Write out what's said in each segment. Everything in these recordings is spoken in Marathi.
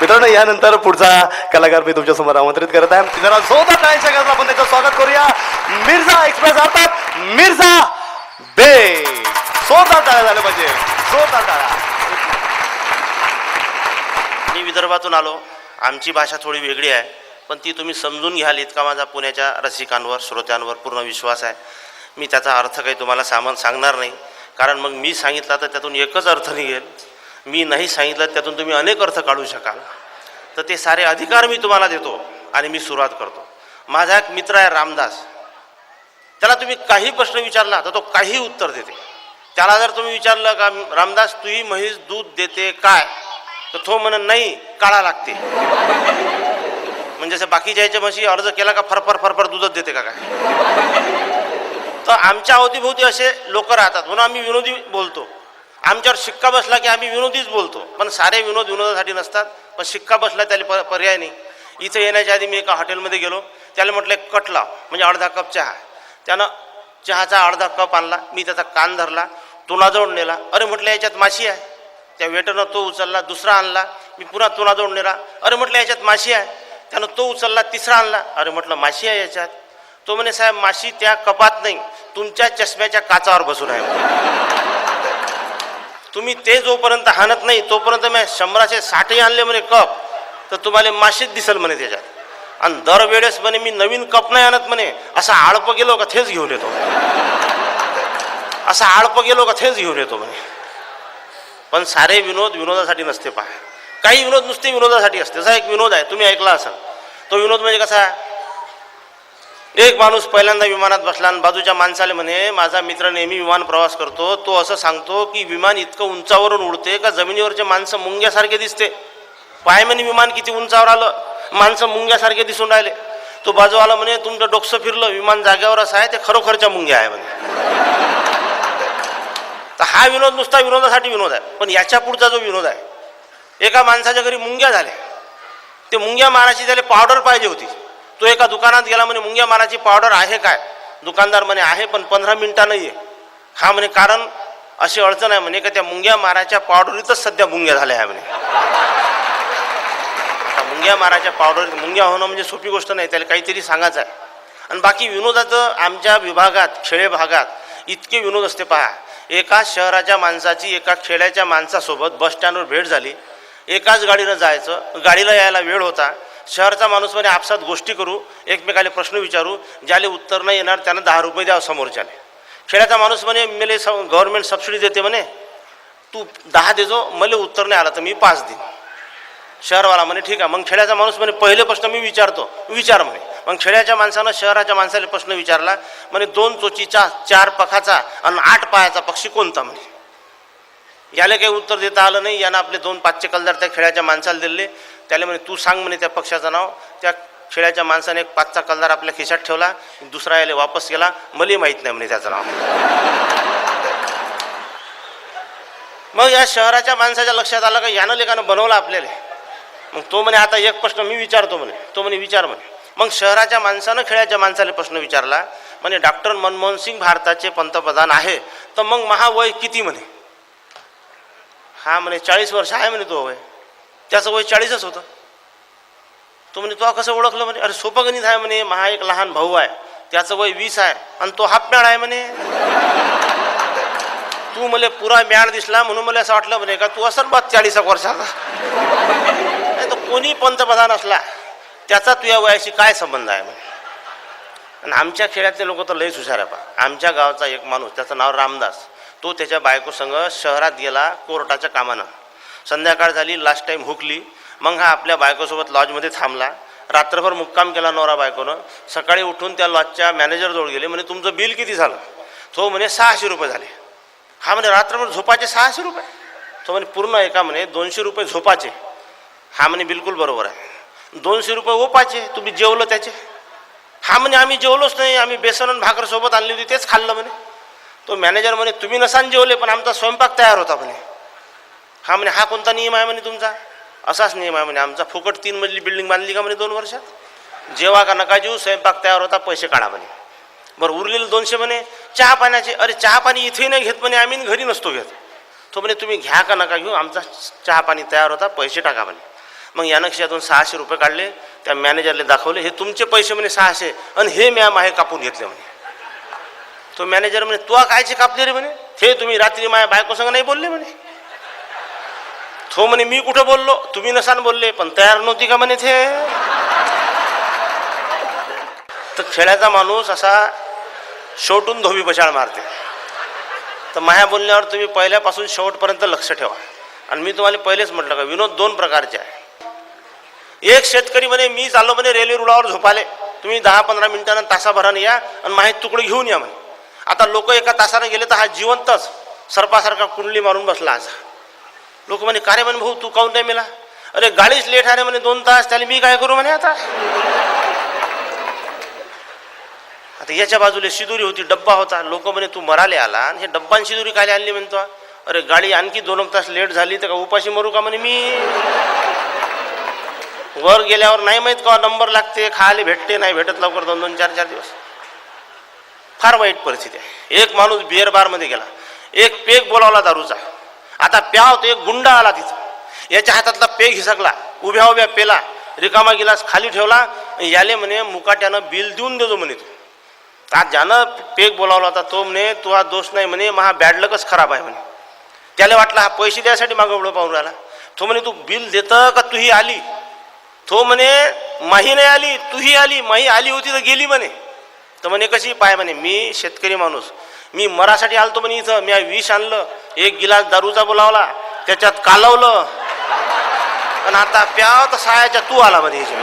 मित्रांनो यानंतर पुढचा कलाकार मी तुमच्यासमोर आमंत्रित करत आहे. जरा जोरदार टाळ्यांच्या गजरात आपण त्याचं स्वागत करूया. मिर्झा एक्सप्रेस अर्थात मिर्झा बे. जोरदार टाळ्या झालं पाहिजे. जोरदार टाळ्या. मी विदर्भातून आलो. आमची भाषा थोडी वेगळी आहे पण ती तुम्ही समजून घ्याल इतका माझा पुण्याच्या रसिकांवर श्रोत्यांवर पूर्ण विश्वास आहे. मी त्याचा अर्थ काही तुम्हाला सामान सांगणार नाही. कारण मग मी सांगितला तर त्यातून एकच अर्थ निघेल. मी नाही सांगितलं त्यातून तुम्ही अनेक अर्थ काढू शकाल. तर ते सारे अधिकार मी तुम्हाला देतो आणि मी सुरुवात करतो. माझा एक मित्र आहे रामदास. त्याला तुम्ही काही प्रश्न विचारला तर तो काही उत्तर देते. त्याला जर तुम्ही विचारलं का रामदास तुही म्हैस दूध देते काय? तर तो म्हणत नाही काळा लागते. म्हणजे असं बाकीच्या याच्या म्हशी अर्ज केला का फरफर फरफर दूधच देते का काय? तर आमच्या अवतीभोवती असे लोक राहतात. म्हणून आम्ही विनोदी बोलतो. आमच्यावर शिक्का बसला की आम्ही विनोदीच बोलतो. पण सारे विनोद विनोदासाठी नसतात. पण शिक्का बसला त्याला प पर्याय नाही. इथं येण्याच्या आधी मी एका हॉटेलमध्ये गेलो. त्याला म्हटलं एक कट लाव म्हणजे अर्धा कप चहा. त्यानं चहाचा अर्धा कप आणला. मी त्याचा कान धरला. तुणाजवळ नेला. अरे म्हटलं याच्यात माशी आहे. त्या वेटरनं तो उचलला दुसरा आणला. मी पुन्हा तुणाजवळ नेला. अरे म्हटलं याच्यात माशी आहे. त्यानं तो उचलला तिसरा आणला. अरे म्हटलं माशी आहे याच्यात. तो म्हणे साहेब माशी त्या कपात नाही. तुमच्या चष्म्याच्या काचावर बसून आहे. तुम्ही ते जोपर्यंत हाणत नाही तोपर्यंत मी शंभराचे साठही आणले म्हणे कप तर तुम्हाला माशीच दिसेल म्हणे त्याच्यात. आणि दरवेळेस म्हणे मी नवीन कप नाही आणत म्हणे असा आळप गेलो का थेच घेऊन येतो. असा आळप गेलो का थेच घेऊन येतो म्हणे. पण सारे विनोद विनोदासाठी नसते पहा. काही विनोद नुसते विनोदासाठी असते. जसा एक विनोद आहे तुम्ही ऐकला असाल. तो विनोद म्हणजे कसा? एक माणूस पहिल्यांदा विमानात बसला आणि बाजूच्या माणसाला म्हणे माझा मित्र नेहमी विमान प्रवास करतो. तो असं सांगतो की विमान इतकं उंचावरून उडते का? जमिनीवरचे माणसं मुंग्यासारखे दिसते. पाय म्हणे विमान किती उंचावर आलं? माणसं मुंग्यासारखे दिसून राहिले. तो बाजूवाला म्हणे तुमचं डोकसं फिरलं. विमान जागेवरच आहे. ते खरोखरच्या मुंग्या आहे म्हणे. तर हा विनोद नुसता विनोदासाठी विनोद आहे. पण याच्या पुढचा जो विनोद आहे एका माणसाच्या घरी मुंग्या झाल्या. ते मुंग्या मारायची त्याला पावडर पाहिजे होती. तो एका दुकानात गेला म्हणे मुंग्या मारायची पावडर आहे काय? दुकानदार म्हणे आहे पण पंधरा मिनटं नाही आहे हा म्हणे कारण अशी अडचण आहे म्हणे का त्या मुंग्या माराच्या पावडरीतच सध्या मुंग्या झाल्या आहे म्हणे. आता मुंग्या माराच्या पावडरीत मुंग्या होणं म्हणजे सोपी गोष्ट नाही त्याला काहीतरी सांगायचं आहे आणि बाकी विनोदाचं आमच्या विभागात खेडे भागात इतके विनोद असते पहा. एका शहराच्या माणसाची एका खेड्याच्या माणसासोबत बस स्टँडवर भेट झाली. एकाच गाडीनं जायचं गाडीला यायला वेळ होता. शहरचा माणूस म्हणे आपसात गोष्टी करू एकमेकाला प्रश्न विचारू ज्याले उत्तर नाही येणार त्यांना दहा रुपये द्यावं समोरच्याने खेड्याचा माणूस म्हणे मेले स गव्हर्नमेंट सबसिडी देते म्हणे तू दहा देजो मला उत्तर नाही आला तर मी पाच देईन. शहरवाला म्हणे ठीक आहे. मग खेड्याचा माणूस म्हणे पहिले प्रश्न मी विचारतो. विचार म्हणे. मग खेड्याच्या माणसानं शहराच्या माणसाला प्रश्न विचारला म्हणे दोन चोचीचा चार पखाचा आणि आठ पायाचा पक्षी कोणता म्हणे? याला काही उत्तर देता आलं नाही. यानं आपले दोन पाचशे कलदार त्या खेळाच्या माणसाला दिले. त्याला म्हणे तू सांग म्हणे त्या पक्षाचं नाव. त्या खेळाच्या माणसाने एक पाचचा कलदार आपल्या खिशात ठेवला. दुसरा याला वापस केला. मलाही माहीत नाही म्हणे त्याचं नाव. मग या शहराच्या माणसाच्या लक्षात आलं का? यानं लेखानं बनवलं आपल्याला. मग तो म्हणे आता एक प्रश्न मी विचारतो म्हणे. तो म्हणे विचार म्हणे. मग शहराच्या माणसानं खेळाच्या माणसाला प्रश्न विचारला. म्हणे डॉक्टर मनमोहन सिंग भारताचे पंतप्रधान आहे. तर मग महावय किती म्हणे? हा म्हणे चाळीस वर्ष आहे म्हणे तो वय त्याचं वय चाळीसच होतं. तो म्हणे तो कसं ओळखलं म्हणे अरे सोपगणित आहे म्हणे महा एक लहान भाऊ आहे. त्याचं वय वीस आहे आणि तो हाफ मॅड आहे म्हणे. तू मला पुरा मॅड दिसला म्हणून मला असं वाटलं म्हणे का तू असं बा चाळीस एक वर्षाचा. नाही तर कोणी पंतप्रधान असला त्याचा तुझ्या वयाशी काय संबंध आहे म्हणे? आणि आमच्या खेड्यातले लोक तर लयच हुशार आहे पा आमच्या गावचा एक माणूस त्याचं नाव रामदास. तो त्याच्या बायकोसंग शहरात गेला कोर्टाच्या कामानं. संध्याकाळ झाली लास्ट टाईम हुकली. मग हा आपल्या बायकोसोबत लॉजमध्ये थांबला. रात्रभर मुक्काम केला नवरा बायकोनं. सकाळी उठून त्या लॉजच्या मॅनेजरजवळ गेले. म्हणे तुमचं बिल किती झालं? तो म्हणे सहाशे रुपये झाले. हा म्हणे रात्रभर झोपाचे सहाशे रुपये? तो म्हणे पूर्ण एका म्हणे दोनशे रुपये झोपाचे. हा म्हणे बिलकुल बरोबर आहे. दोनशे रुपये ओपाचे? तुम्ही जेवलं त्याचे? हा म्हणे आम्ही जेवलोच नाही. आम्ही बेसन आणि भाकर सोबत आणली होती तेच खाल्लं म्हणे. तो मॅनेजर म्हणे तुम्ही नसान जेवले पण आमचा स्वयंपाक तयार होता म्हणे. हा म्हणे हा कोणता नियम आहे म्हणे तुमचा? असाच नियम आहे म्हणे आमचा फुकट तीन मजली बिल्डिंग बांधली का म्हणे दोन वर्षात? जेवा का नका जेऊ स्वयंपाक तयार होता पैसे काढा म्हणे. बरं उरलेले दोनशे म्हणे चहा पाण्याचे अरे चहा पाणी इथेही नाही घेत म्हणे आम्ही घरी नसतो घेत. तो म्हणे तुम्ही घ्या का नका घेऊ आमचा चहा पाणी तयार होता पैसे टाका म्हणे. मग यानं खिशातून सहाशे रुपये काढले त्या मॅनेजरला दाखवले हे तुमचे पैसे म्हणे सहाशे आणि हे मॅम आहे कापून घेतले म्हणे. तो मॅनेजर म्हणे तू कायचे कापली रे म्हणे? ते तुम्ही रात्री माझ्या बायको संग नाही बोलले म्हणे. तो म्हणे मी कुठं बोललो? तुम्ही नसान बोलले पण तयार नव्हती का म्हणे ते तर खेळाचा माणूस असा शेवटून धोबी बशाळ मारते. तर माझ्या बोलण्यावर तुम्ही पहिल्यापासून शेवटपर्यंत लक्ष ठेवा. आणि मी तुम्हाला पहिलेच म्हटलं का विनोद दोन प्रकारचे आहे. एक शेतकरी म्हणे मी चाललो म्हणे रेल्वे रुळावर झोपाले. तुम्ही दहा पंधरा मिनिटानं तासाभरानं या आणि माहीत तुकडे घेऊन या म्हणे. आता लोक एका तासानं गेले तर हा जिवंतच सर्पासारखा कुंडली मारून बसला आज. लोक म्हणे का रे म्हणे भाऊ तू काऊन नाही मेला? अरे गाडीच लेट आहे म्हणे दोन तास त्याला मी काय करू म्हणे आता? आता याच्या बाजूला शिदुरी होती डब्बा होता. लोक म्हणे तू मराले आला आणि हे डब्बान शिदुरी काय आणली म्हणतो? अरे गाडी आणखी दोन एक तास लेट झाली तर का उपाशी मरू का म्हणे मी? वर गेल्यावर नाही माहीत का नंबर लागते खायला भेटते नाही भेटत लवकर दोन दोन चार चार दिवस. फार वाईट परिस्थिती आहे. एक माणूस बिअर बारमध्ये गेला. एक पेग बोलावला दारूचा. आता प्याव तो एक गुंडा आला तिथं. याच्या हातातला पेग हिसकला. उभ्या उभ्या पेला. रिकामा गिलास खाली ठेवला. याले म्हणे मुकाट्यानं बिल देऊन देतो म्हणे तू. आज ज्यानं पेग बोलावला होता तो म्हणे तू हा दोष नाही म्हणे महा बॅडलकच खराब आहे म्हणे. त्याला वाटला हा पैसे द्यायसाठी मागं उडं पाहून राहिला. तो म्हणे तू बिल देतं का तूही आली? तो म्हणे माही नाही आली तूही आली माही आली होती तर गेली म्हणे. तर म्हणे कशी पाय? म्हणे मी शेतकरी माणूस. मी मरासाठी आलतो म्हणे इथं. मी विष आणलं. एक गिलास दारूचा बोलावला त्याच्यात कालवलं. आणि आता प्याव तर सायाच्या तू आला म्हणे याच्या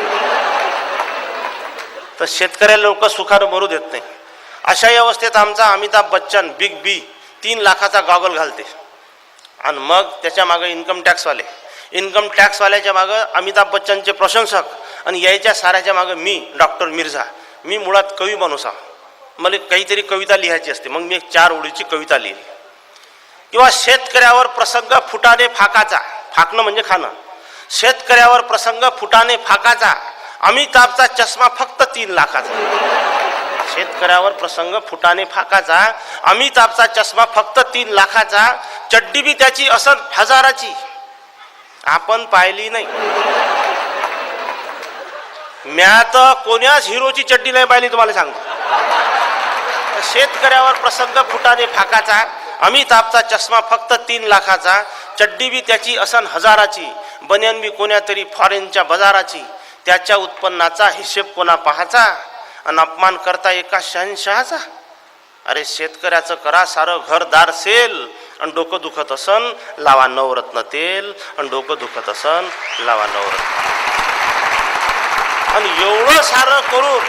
तर शेतकऱ्याला लोक सुखानं मरू देत नाही. अशाही अवस्थेत आमचा अमिताभ बच्चन बिग बी तीन लाखाचा गॉगल घालते. आणि मग त्याच्या मागं इन्कम टॅक्सवाले इन्कम टॅक्सवाल्याच्या मागं अमिताभ बच्चनचे प्रशंसक आणि यायच्या साऱ्याच्या मागं मी डॉक्टर मिर्झा. मी मुळात कवी माणूस आहे मला काहीतरी कविता लिहायची असते. मग मी चार ओळीची कविता लिहिली. किंवा शेतकऱ्यावर प्रसंग फुटाने फाकाचा. फाकणं म्हणजे खाणं. शेतकऱ्यावर प्रसंग फुटाने फाकाचा. अमिताभचा चष्मा फक्त तीन लाखाचा. शेतकऱ्यावर प्रसंग फुटाने फाकाचा. अमिताभचा चष्मा फक्त तीन लाखाचा. चड्डी बी त्याची असत हजाराची. आपण पाहिली नाही. म्या तर कोण्याच हिरोची चड्डी नाही पाहिली तुम्हाला सांगतो. शेतकऱ्यावर प्रसंग फुटाने फाकाचा अमिताभचा चष्मा फक्त तीन लाखाचा चड्डी बी त्याची असन हजाराची बन्यान बी कोण्यातरी फॉरेनच्या बाजाराची त्याच्या उत्पन्नाचा हिशेब कोणा पाहाचा आणि अपमान करता एका शहनशहाचा अरे शेतकऱ्याचं करा सारं घरदार सेल आणि डोकं दुखत असन लावा नवरत्न तेल आणि डोकं दुखत असन लावा नवरत्न आणि एवढं सारं करून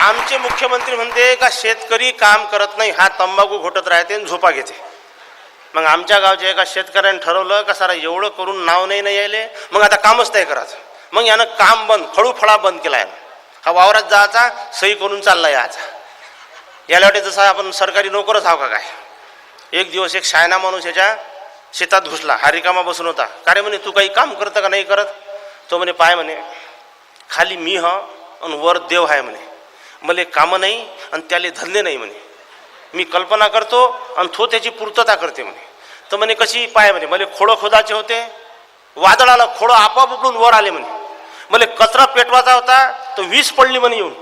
आमचे मुख्यमंत्री म्हणते का शेतकरी काम करत नाही हा तंबाखू घोटत राहते आणि झोपा घेते. मग आमच्या गावच्या एका शेतकऱ्याने ठरवलं का सारा एवढं करून नाव नाही नाही यायले मग आता कामच नाही करायचं. मग यानं काम बंद खळूफळा बंद केला यानं. हा वावरात जायचा सही करून चालला याचा याला वाटे जसं आपण सरकारी नोकरच आहो का काय? एक दिवस एक शायना माणूस याच्या शेतात घुसला हा रिकामा बसून होता. का रे म्हणे तू काही काम करतं का नाही करत? तो म्हणे पाय म्हणे खाली मी ह आणि वर देव आहे म्हणे. मले कामं नाही आणि त्याले धंदे नाही म्हणे. मी कल्पना करतो आणि तो त्याची पूर्तता करते म्हणे. तर म्हणे कशी पाय म्हणे मला खोडं खोदाचे होते. वादळ आलं खोडं आपोआप उकडून वर आले म्हणे. मला कचरा पेटवायचा होता तर वीज पडली म्हणे येऊन.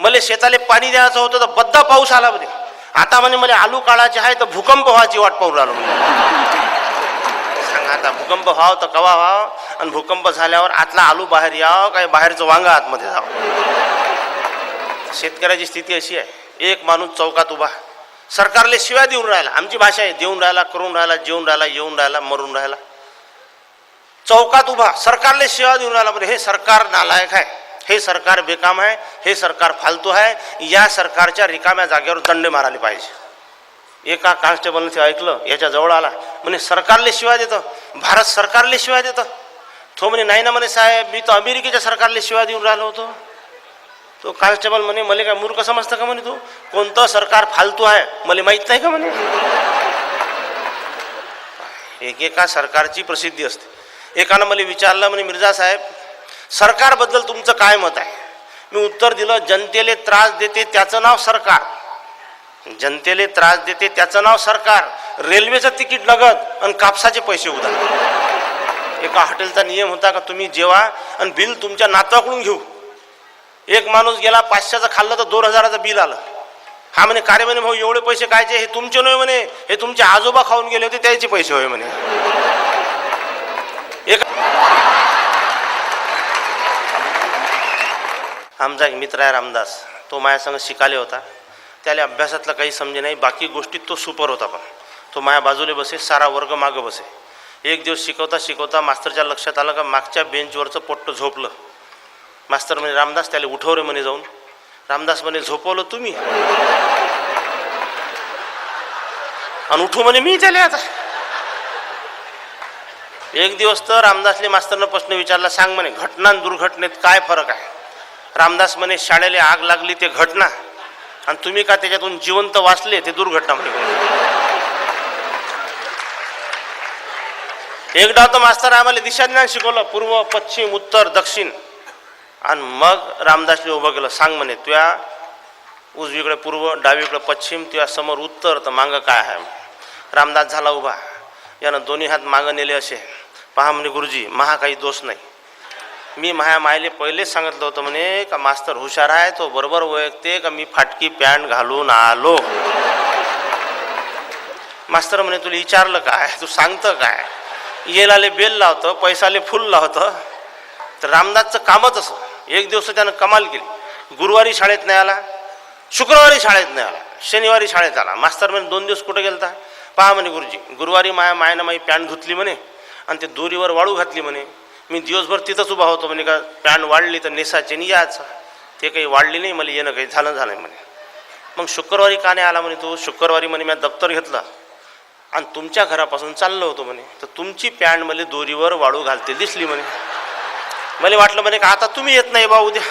मला शेताले पाणी द्यायचं होतं तर बद्दा पाऊस आला म्हणे. आता म्हणे मला आलू काढायचे आहे तर भूकंप व्हायची वाट पाहून राहिलो म्हणे. सांगा आता भूकंप व्हाव तर कवा व्हाव? आणि भूकंप झाल्यावर आतला आलू बाहेर यावं काय बाहेरचं वांगा आतमध्ये जावं? शेतकऱ्याची स्थिती अशी आहे. एक माणूस चौकात उभा. सरकारले शिवाय देऊन राहिला. आमची भाषा आहे देऊन राहिला करून राहिला जेवून राहिला येऊन राहिला मरून राहिला. चौकात उभा. सरकारले शिवाय देऊन राहिला म्हणजे हे सरकार नालायक आहे. हे सरकार बेकाम आहे. हे सरकार फालतू आहे. या सरकारच्या रिकाम्या जागेवर दंडे मारायला पाहिजे. एका कॉन्स्टेबलने ते ऐकलं याच्या जवळ आला. म्हणे सरकारले शिवाय देतं. भारत सरकारले शिवाय देतं. तो म्हणे नाही ना म्हणे साहेब मी तर अमेरिकेच्या सरकारले शिवाय देऊन राहिलो होतो. तो कॉन्स्टेबल म्हणे मला काय मूर्ख समजतं का म्हणे तू? कोणतं सरकार फालतू आहे? मला माहीत नाही का म्हणे? एकेका सरकारची प्रसिद्धी असते. एकानं मला विचारलं म्हणे मिर्झा साहेब सरकारबद्दल तुमचं काय मत आहे? मी उत्तर दिलं जनतेले त्रास देते त्याचं नाव सरकार. जनतेले त्रास देते त्याचं नाव सरकार. रेल्वेचं तिकीट लगत आणि कापसाचे पैसे उधार. एका हॉटेलचा नियम होता का तुम्ही जेवा आणि बिल तुमच्या नातवाकडून घेऊ. एक माणूस गेला पाचशेचं खाल्लं तर दोन हजाराचं बिल आलं. हा म्हणे कार्य म्हणे भाऊ एवढे पैसे कायचे हे तुमचे नव्हे म्हणे. हे तुमचे आजोबा खाऊन गेले होते त्याचे पैसे होय म्हणे. एक आमचा एक मित्र आहे रामदास. तो माझ्यासंग शिकाले होता. त्याला अभ्यासातलं काही समजे नाही. बाकी गोष्टीत तो सुपर होता पण. तो माझ्या बाजूला बसे सारा वर्ग मागं बसे. एक दिवस शिकवता शिकवता मास्तरच्या लक्षात आलं का मागच्या बेंचवरचं पोट्ट झोपलं. मास्तर म्हणे रामदास त्याला उठवले म्हणे जाऊन. रामदास म्हणे झोपवलं तुम्ही? आणि उठू म्हणे मी त्याला आता. एक दिवस तर रामदासले मास्तरनं प्रश्न विचारला सांग म्हणे घटना दुर्घटनेत काय फरक आहे? रामदास म्हणे शाळेला आग लागली ते घटना आणि तुम्ही का त्याच्यातून जिवंत वाचले ते दुर्घटना म्हणजे एक डाव तर मास्तर आम्हाला दिशाज्ञान शिकवलं पूर्व पश्चिम उत्तर दक्षिण. आणि मग रामदासले उभं केलं. सांग म्हणे तुया उजवीकडे पूर्व डावीकडे पश्चिम तुया समोर उत्तर तर मागं काय आहे? रामदास झाला उभा. यानं दोन्ही हात मागं नेले असे. पहा म्हणे गुरुजी महा काही दोष नाही. मी माझ्या मायले पहिलेच सांगितलं होतं म्हणे का मास्तर हुशार आहे तो बरोबर ओळखते का मी फाटकी पॅन्ट घालून आलो? मास्तर म्हणे तुला विचारलं काय? तू सांगतं काय? येलाले बेल लावतं पैसाले फुल लावतं. तर रामदासचं कामच असं. एक दिवस त्यानं कमाल केली. गुरुवारी शाळेत नाही आला शुक्रवारी शाळेत नाही आला शनिवारी शाळेत आला. मास्तर म्हणे दोन दिवस कुठं गेलता? पहा म्हणे गुरुजी गुरुवारी माया मायानं माझी पॅन्ट धुतली म्हणे आणि ते दोरीवर वाळू घातली म्हणे. मी दिवसभर तिथंच उभा होतो म्हणे का पॅन्ट वाढली तर नेसाचे नि यायचं ते काही वाढली नाही मला येणं काही झालं झालं म्हणे. मग शुक्रवारी का नाही आला म्हणे तो शुक्रवारी म्हणे मी दप्तर घेतलं. आणि तुमच्या घरापासून चाललो होतो म्हणे. तर तुमची पॅन्ट मला दोरीवर वाळू घालते दिसली म्हणे. मला वाटलं म्हणे का आता तुम्ही येत नाही बा उद्या.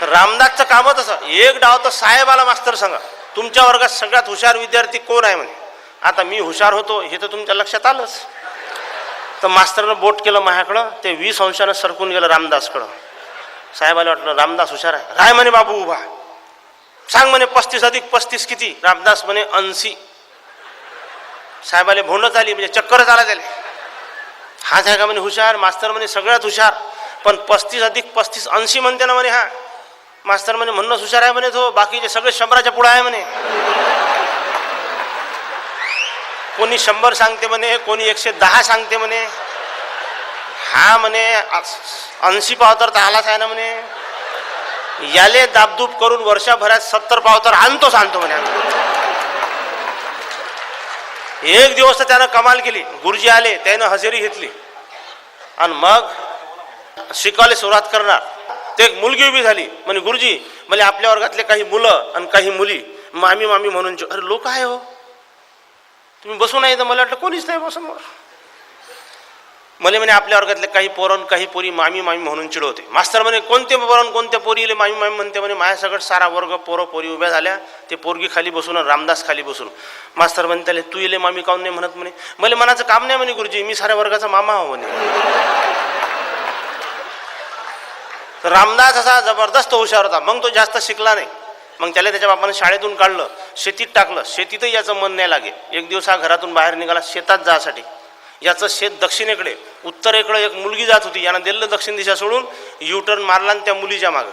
तर रामदासचं कामच असं एक डाव तर साहेबाला मास्तर सांगा. तुमच्या वर्गात सगळ्यात हुशार विद्यार्थी कोण आहे म्हणे. आता मी हुशार होतो हे तर तुमच्या लक्षात आलंच. तर मास्तरनं बोट केलं माझ्याकडं ते वीस अंशानं सरकून गेलं रामदासकडं. साहेबाला वाटलं रामदास हुशार आहे. राय म्हणे बाबू उभा. सांग म्हणे पस्तीस अधिक पस्तीस किती? रामदास म्हणे ऐंशी. साहेबाले भोंडच आली म्हणजे चक्करच आला त्याला. हा आहे का म्हणे हुशार? मास्तर म्हणे सगळ्यात हुशार. पण पस्तीस अधिक पस्तीस ऐंशी म्हणते ना म्हणे हा. मास्तर म्हणे म्हणणंच हुशार आहे म्हणे तो बाकीचे सगळे शंभराच्या पुढं आहे म्हणे. कोणी शंभर सांगते म्हणे कोणी एकशे दहा सांगते म्हणे. हा म्हणे ऐंशी पावतर तर आलाच आहे ना म्हणे. याले दाबदूब करून वर्षभरात सत्तर पावतर आणतोच आणतो म्हणे एक दिवस तर त्यानं कमाल केली. गुरुजी आले त्यानं हजेरी घेतली. आणि मग शिकवायला सुरुवात करणार. ते एक मुलगी उभी झाली. म्हणे गुरुजी म्हणजे आपल्या वर्गातले काही मुलं आणि काही मुली मामी मामी म्हणून अरे लोक आहे हो. तुम्ही बसू नाही तर मला वाटलं कोणीच नाही बसमोर मला म्हणे आपल्या वर्गातले काही पोरण काही पोरी मामी मामी म्हणून चिडवते. मास्तर म्हणे कोणते पोरण कोणत्या पोरीले मामी मामी म्हणते म्हणे माझ्या सगळं सारा वर्ग पोरं पोरी उभ्या झाल्या. ते पोरगी खाली बसून रामदास खाली बसून. मास्तर म्हणे त्याला तू येले मामी काऊन नाही म्हणत म्हणे? मला मनाचं काम नाही म्हणे गुरुजी मी साऱ्या वर्गाचा मामा हो म्हणे. तर रामदास असा जबरदस्त हुशार होता. मग तो जास्त शिकला नाही. मग त्याला त्याच्या बापानं शाळेतून काढलं शेतीत टाकलं. शेतीतही याचं मन नाही लागे. एक दिवस हा घरातून बाहेर निघाला शेतात जासाठी याचं शेत दक्षिणेकडे उत्तरेकडे एक मुलगी जात होती. यानं दिलं दक्षिण दिशा सोडून युटर्न मारला आणि त्या मुलीच्या मागं.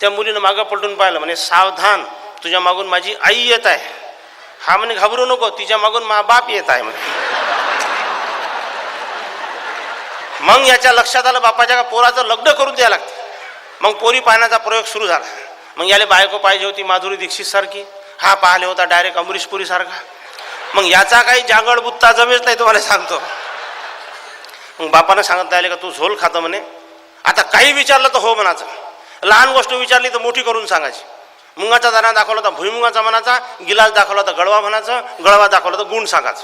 त्या मुलीनं मागं पलटून पाहिलं म्हणे सावधान तुझ्या मागून माझी आई येत आहे. हा म्हणे घाबरू नको तिच्या मागून मा बाप येत आहे म्हणे. मग याच्या लक्षात आलं बापाच्या का पोराचं लग्न करून द्यायला लागते. मग पोरी पाहण्याचा प्रयोग सुरू झाला. मग याला बायको पाहिजे होती माधुरी दीक्षित सारखी. हा पाहिले होता डायरेक्ट अमरीश पुरी सारखा. मग याचा काही जागड बुत्ता जमेच नाही तुम्हाला सांगतो. मग बापानं सांगत आले का तू झोल खातं म्हणे. आता काही विचारलं तर हो म्हणाचं. लहान गोष्ट विचारली तर मोठी करून सांगायची. मुंगाचा दाना दाखवला तर भुईमुगाचा म्हणाचा गिलास दाखवला तर गळवा म्हणाचं गळवा दाखवला तर गुण सांगायचं.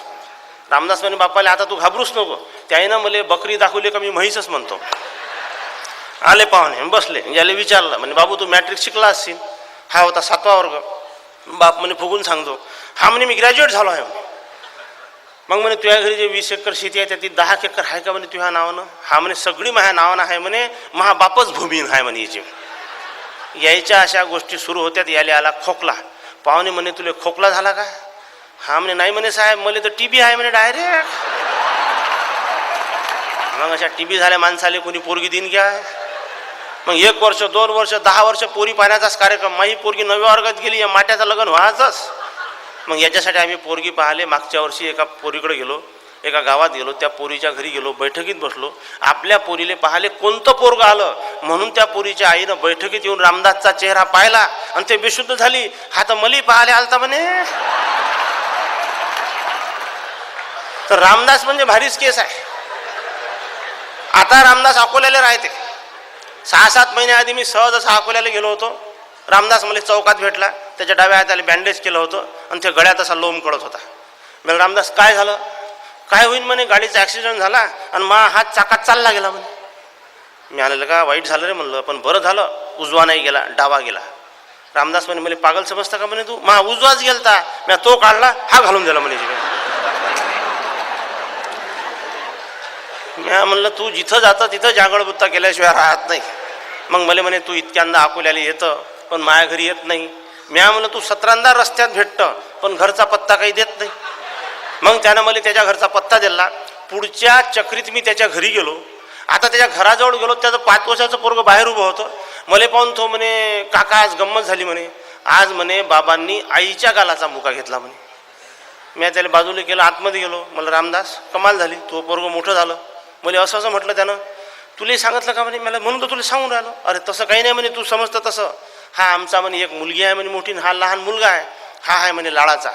रामदास म्हणे बापाले आता तू घाबरूच नको. त्याईनं मला बकरी दाखवली का मी म्हैसच म्हणतो. आले पाहुणे बसले. याले विचारलं म्हणजे बाबू तू मॅट्रिक शिकला असशील. हा होता सातवा वर्ग. बाप म्हणे फुगून सांगतो. हा म्हणे मी ग्रॅज्युएट झालो आहे. म्हणे मग म्हणे तुझ्या घरी जे वीस एकर शेती आहे त्यातील दहा एकर आहे का म्हणे तुझ्या नावानं? हा म्हणे सगळी माझ्या नावानं आहे म्हणे महा बापच भूमीन आहे म्हणे याची यायच्या अशा गोष्टी सुरू होत्यात याले आला खोकला. पाहुणे म्हणे तुले खोकला झाला का? हा म्हणे नाही म्हणे साहेब मला तर टी बी आहे म्हणे डायरेक्ट मग अशा टी बी झाल्या माणसाले कोणी पोरगी देईन घ्या. मग एक वर्ष दोन वर्ष दहा वर्ष पोरी पाहण्याचाच कार्यक्रम. माही पोरगी नव्या वर्गात गेली या माट्याचं लग्न व्हायचंच. मग याच्यासाठी आम्ही पोरगी पाहिले. मागच्या वर्षी एका पोरीकडे गेलो एका गावात गेलो त्या पोरीच्या घरी गेलो बैठकीत बसलो. आपल्या पोरीले पाहिले कोणतं पोरग आलं? म्हणून त्या पोरीच्या आईनं बैठकीत येऊन रामदासचा चेहरा पाहिला आणि ते बेशुद्ध झाली. हा तर मली पाहिले आलता म्हणे. तर रामदास म्हणजे भारीच केस आहे. आता रामदास अकोल्याला राहते. सहा सात महिन्याआधी मी सहज असं अकोल्याला गेलो होतो. रामदास मला चौकात भेटला. त्याच्या डाव्या हाताला बँडेज केलं होतं आणि त्या गळ्यात असा लोम कळत होता. मला रामदास काय झालं? काय होईल म्हणे? गाडीचा ॲक्सिडेंट झाला आणि मा हात चाकात चालला गेला म्हणे. मी आलेलं का? वाईट झालं रे म्हणलं पण बरं झालं. उजवा नाही गेला डावा गेला. रामदास म्हणे मला पागल समजता का म्हणे तू? मा उजवाच गेलता. मी तो काढला हा घालून दिला म्हणे मी म्हणलं तू जिथं जातं तिथं जागळबुत्ता केल्याशिवाय राहत नाही. मग मला म्हणे तू इतक्यांदा अकोल्याला येतं पण माझ्या घरी येत नाही. मी म्हणलं तू सतरांदा रस्त्यात भेटतं पण घरचा पत्ता काही देत नाही. मग त्यानं मला त्याच्या घरचा पत्ता दिला. पुढच्या चक्रीत मी त्याच्या घरी गेलो. आता त्याच्या घराजवळ गेलो त्याचं पाच वर्षाचं पोरगं बाहेर उभं होतं. मला पाहून तो म्हणे काका आज गंमत झाली म्हणे. आज म्हणे बाबांनी आईच्या गालाचा मुका घेतला म्हणे. मी त्याला बाजूला गेलो आतमध्ये गेलो. मला रामदास कमाल झाली. तो पोरगं मोठं झालं. मला असं असं म्हटलं त्यानं. तुला सांगितलं का म्हणे? मला म्हणून तर तुला सांगून राहिलो. अरे तसं काही नाही म्हणे तू समजतं तसं. हा आमचा म्हणे एक मुलगी आहे म्हणे मोठी हा लहान मुलगा आहे. हा आहे म्हणे लाळाचा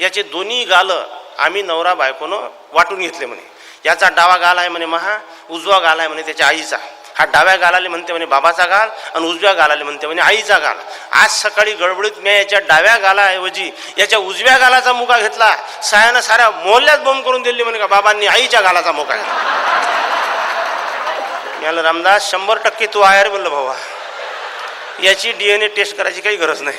याचे दोन्ही गालं आम्ही नवरा बायकोनं वाटून घेतले म्हणे. याचा डावा गाल आहे म्हणे महा उजवा गाल आहे म्हणे त्याच्या आईचा. हा डाव्या गालाले म्हणते म्हणे बाबाचा गाल आणि उजव्या गालाले म्हणते म्हणे आईचा गाल. आज सकाळी गडबडीत मी याच्या डाव्या गालाऐवजी याच्या उजव्या गालाचा मुका घेतला. सायानं साऱ्या मोहल्ल्यात बोंब करून दिली म्हणे का बाबांनी आईच्या गालाचा मुका घेतला. याला रामदास शंभर टक्के तू आहे बोललं म्हणलं भावा. याची डी एन ए टेस्ट करायची काही गरज नाही.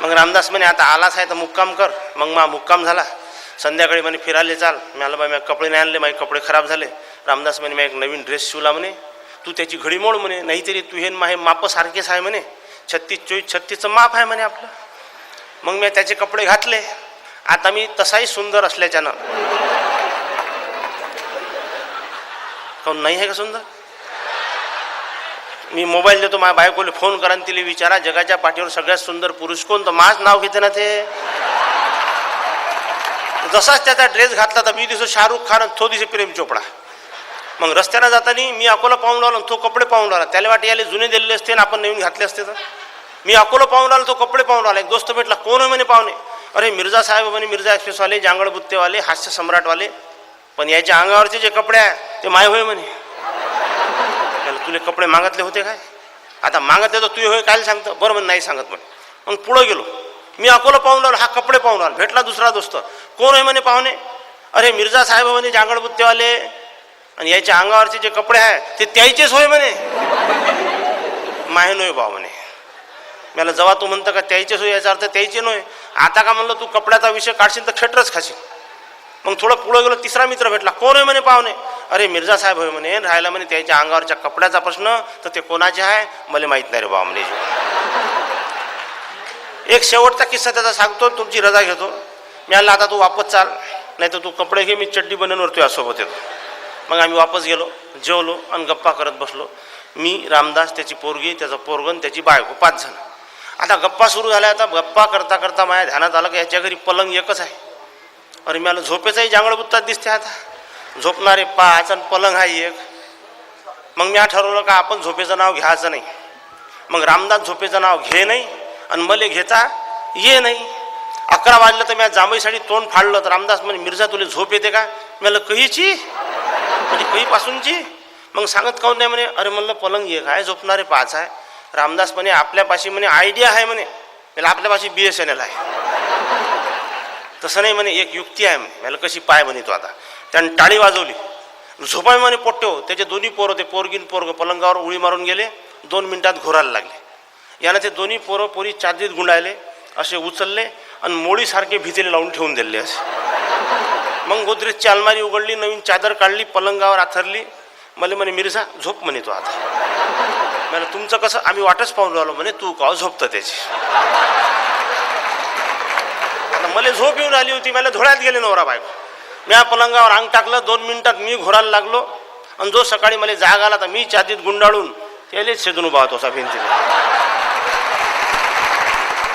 मग रामदास म्हणे आता आलाच आहे तर मुक्काम कर. मग मा मुक्काम झाला. संध्याकाळी म्हणे फिरायला चाल. मी आलं बाई मी कपडे नाही आणले माझे कपडे खराब झाले. रामदास म्हणे मी एक नवीन ड्रेस शिवला म्हणे. तू त्याची घडी मोड म्हणे. नाहीतरी तू हे माहे माप सारखेच आहे म्हणे. छत्तीस चोवीस छत्तीसचं माप आहे म्हणे आपलं. मग मी त्याचे कपडे घातले. आता मी तसाही सुंदर असल्याच्यानं काहून नाही आहे का सुंदर? मी मोबाईल देतो माझ्या बायकोले फोन करा आणि तिला विचारा जगाच्या पाठीवर सगळ्यात सुंदर पुरुष कोण? तर माझ नाव घेते ना ते. जसाच त्याचा ड्रेस घातला तर मी दिसतो शाहरुख खान तो दिसे प्रेम चोपडा. मग रस्त्यानं जाताना मी अकोला पाहून लावला आणि तो कपडे पाहून राहिला. त्याला वाटे याले जुने दिलेले असते आणि आपण नवीन घातले असते तर. मी अकोला पाहून लावला तो कपडे पाहून लावला एक दोस्त भेटला कोण म्हणे पाहुणे? अरे मिर्झा साहेब म्हणे मिर्झा एक्सप्रेसवाले जांगड बुत्तेवाले हास्य सम्राटवाले. पण याच्या अंगावरचे जे कपडे आहे ते माय होय म्हणे. त्याला तुले कपडे मागतले होते काय? आता मागतले तर तू होय काय सांगतं? बरं म्हणे नाही सांगत म्हणे. मग पुढं गेलो. मी अकोला पाहून राहिलो हा कपडे पाहून राहिलो भेटला दुसरा दोस्त. कोण आहे म्हणे पाहुणे? अरे मिर्झा साहेब म्हणे जांगडबुत्तेवाले आणि याच्या अंगावरचे जे कपडे आहे ते त्याचेच होय म्हणे. माहे नोय बा म्हणे. मला जेव्हा तू म्हणतं का त्याचेच होय याचा अर्थ त्याचे नोय. आता का म्हणलं तू कपड्याचा विषय काढशील तर खेटरच खाशील. मग थोडं पुढं गेलो तिसरा मित्र भेटला. कोण आहे म्हणे पाहुणे? अरे मिर्झा साहेब होय म्हणे. राहायला म्हणे त्याच्या अंगावरच्या कपड्याचा प्रश्न तर ते कोणाचे आहे? मला माहीत नाही रे बा म्हणे एक शेवटचा किस्सा त्याचा सांगतो तुमची रजा घेतो. मी आला आता तू वापस चाल. नाही तर तू कपडे घे मी चड्डी बनवून यासोबत येतो. मग आम्ही वापस गेलो जेवलो आणि गप्पा करत बसलो. मी रामदास त्याची पोरगी त्याचा पोरगण त्याची बायको पाच जण. आता गप्पा सुरू झाल्या आता गप्पा करता करता माझ्या ध्यानात आलं की याच्या घरी पलंग एकच आहे. अरे मला झोपेचाही जांगळबुत्तात दिसते आता. झोपणारे पाच आणि पलंग हा एक. मग मी ठरवलं का आपण झोपेचं नाव घ्यायचं नाही. मग रामदास झोपेचं नाव घे नाही आणि मले घेता ये नाही. अकरा वाजलं तर मी जांभईसाठी तोंड फाडलं तर रामदास म्हणजे मिर्झा तुला झोप येते का? मला कहीची? म्हणजे कहीपासूनची मग सांगत काऊन नाही म्हणे अरे म्हणलं पलंग एक आहे झोपणारे पाच आहे. रामदास म्हणे आपल्यापाशी म्हणे आयडिया आहे म्हणे. मला आपल्यापाशी बी एस एन एल आहे. तसं नाही म्हणे एक युक्ती आहे म्हणे. मला कशी पाय म्हणे तो आता. त्यानं टाळी वाजवली. झोपाय म्हणे पोट्टे त्याचे दोन्ही पोरं ते पोरगीन पोरग पलंगावर उळी मारून गेले. दोन मिनिटात घोरायला लागले. यानं ते दोन्ही पोरं पोरी चादरीत गुंडाळले असे उचलले आणि मोळीसारखे भीतीला लावून ठेवून दिले असे. मग गोदरेजची अलमारी उघडली नवीन चादर काढली पलंगावर आथरली. मला म्हणे मिरझा झोप म्हणे तो आता. मला तुमचं कसं आम्ही वाटच पाहून राहिलो म्हणे तू का हो झोपतं त्याची? मला झोप येऊन आली होती मला धुळ्यात गेले नवरा बायको. मी पलंगावर अंग टाकलं दोन मिनिटात मी घोरायला लागलो. आणि जो सकाळी मला जाग आला तर मी छातीत गुंडाळून त्यालेच शेदून उभा होतो असा भिंतीला